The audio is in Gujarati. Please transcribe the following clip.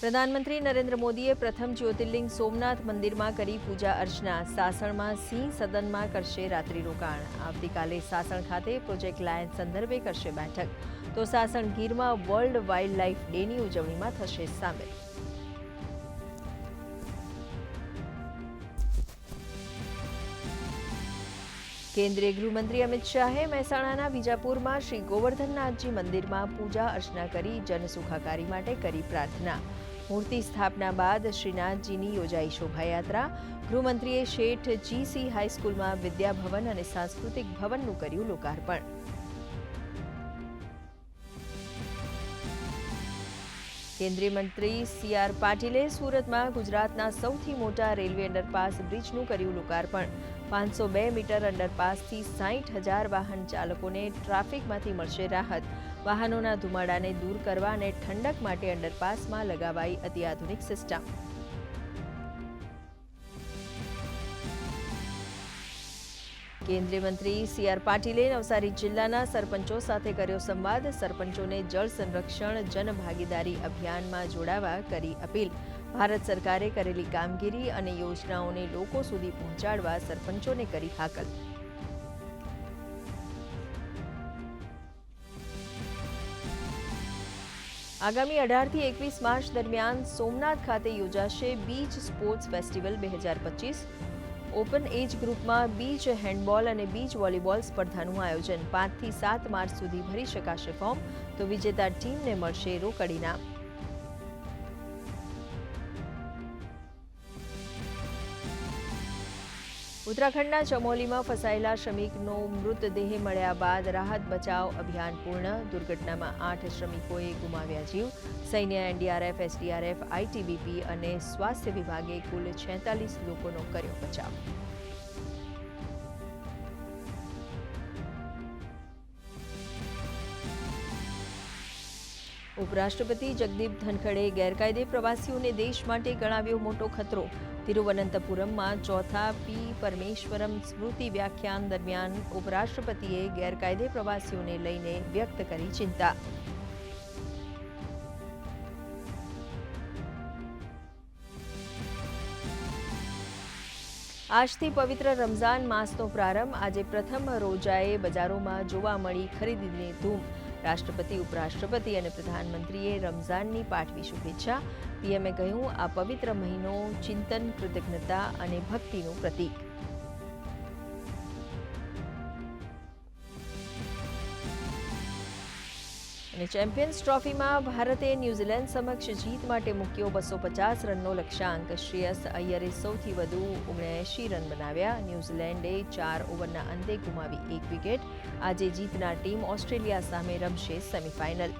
પ્રધાનમંત્રી નરેન્દ્ર મોદીએ પ્રથમ જ્યોતિર્લિંગ સોમનાથ મંદિરમાં કરી પૂજા અર્ચના. સાસણમાં સિંહ સદનમાં કરશે રાત્રિ રોકાણ. આવતીકાલે સાસણ ખાતે પ્રોજેક્ટ લાયન સંદર્ભે કરશે બેઠક. તો સાસણ ગીરમાં વર્લ્ડ વાઇલ્ડ લાઇફ ડેની ઉજવણીમાં થશે સામેલ. કેન્દ્રીય ગૃહમંત્રી અમિત શાહે મહેસાણાના વિજાપુરમાં શ્રી ગોવર્ધનનાથજી મંદિરમાં પૂજા અર્ચના કરી જનસુખાકારી માટે કરી પ્રાર્થના. મૂર્તિ સ્થાપના બાદ શ્રીનાથજીની યોજાઈ શોભાયાત્રા. ગૃહમંત્રીએ શેઠ જીસી હાઈસ્કૂલમાં વિદ્યાભવન અને સાંસ્કૃતિક ભવનનું કર્યું લોકાર્પણ. કેન્દ્રીય મંત્રી સી આર પાટીલે સુરતમાં ગુજરાતના સૌથી મોટા રેલવે અંડરપાસ બ્રિજનું કર્યું લોકાર્પણ. પાંચસો બે મીટર અંડરપાસથી સાહીઠ હજાર વાહન ચાલકોને ટ્રાફિકમાંથી મળશે રાહત. વાહનોના ધુમાડાને દૂર કરવા અને ઠંડક માટે અંડરપાસમાં લગાવાઈ અત્યાધુનિક સિસ્ટમ. કેન્દ્રીય મંત્રી સી આર પાટીલે નવસારી જિલ્લાના સરપંચો સાથે કર્યો સંવાદ. સરપંચોને જળ સંરક્ષણ જનભાગીદારી અભિયાનમાં જોડાવા કરી અપીલ. ભારત સરકારે કરેલી કામગીરી અને યોજનાઓને લોકો સુધી પહોંચાડવા સરપંચોને કરી હાકલ. આગામી અઢારથી એકવીસ માર્ચ દરમિયાન સોમનાથ ખાતે યોજાશે બીચ સ્પોર્ટ્સ ફેસ્ટિવલ બે હજાર પચીસ. ઓપન એજ ગ્રુપમાં બીચ હેન્ડબોલ અને બીચ વોલીબોલ સ્પર્ધાનું આયોજન પાંચથી સાત માર્ચ સુધી ભરી શકાશે ફોર્મ. તો વિજેતા ટીમને મળશે રોકડ ઇનામ ઉત્તરાખંડના ચમોલીમાં ફસાયેલા શ્રમિકનો મૃતદેહ મળ્યા બાદ રાહત બચાવ અભિયાન પૂર્ણ. દુર્ઘટનામાં આઠ શ્રમિકોએ ગુમાવ્યા જીવ. સૈન્ય એનડીઆરએફ, એસડીઆરએફ, આઈટીબીપી અને સ્વાસ્થ્ય વિભાગે કુલ છેતાલીસ લોકોનો કર્યો બચાવ. ઉપરાષ્ટ્રપતિ જગદીપ ધનખડે ગેરકાયદે પ્રવાસીઓને દેશ માટે ગણાવ્યો મોટો ખતરો. તિરુવનંતપુરમમાં ચોથા પી પરમેશ્વરમ સ્મૃતિ વ્યાખ્યાન દરમિયાન ઉપરાષ્ટ્રપતિએ ગેરકાયદે પ્રવાસીઓને લઈને વ્યક્ત કરી ચિંતા. આજથી પવિત્ર રમઝાન માસનો પ્રારંભ. આજે પ્રથમ રોજાએ બજારોમાં જોવા મળી ખરીદીની ધૂમ. રાષ્ટ્રપતિ, ઉપરાષ્ટ્રપતિ અને પ્રધાનમંત્રીએ રમઝાનની પાઠવી શુભેચ્છા. પીએમએ કહ્યું, આ પવિત્ર મહિનો ચિંતન, કૃતજ્ઞતા અને ભક્તિનું પ્રતીક. અને ચેમ્પિયન્સ ટ્રોફીમાં ભારતે ન્યૂઝીલેન્ડ સમક્ષ જીત માટે મૂક્યો બસો પચાસ રનનો લક્ષ્યાંક. શ્રેયસ અય્યરે સૌથી વધુ ઓગણએંશી રન બનાવ્યા. ન્યૂઝીલેન્ડે ચાર ઓવરના અંતે ગુમાવી એક વિકેટ. આજે જીતનાર ટીમ ઓસ્ટ્રેલિયા સામે રમશે સેમીફાઇનલ.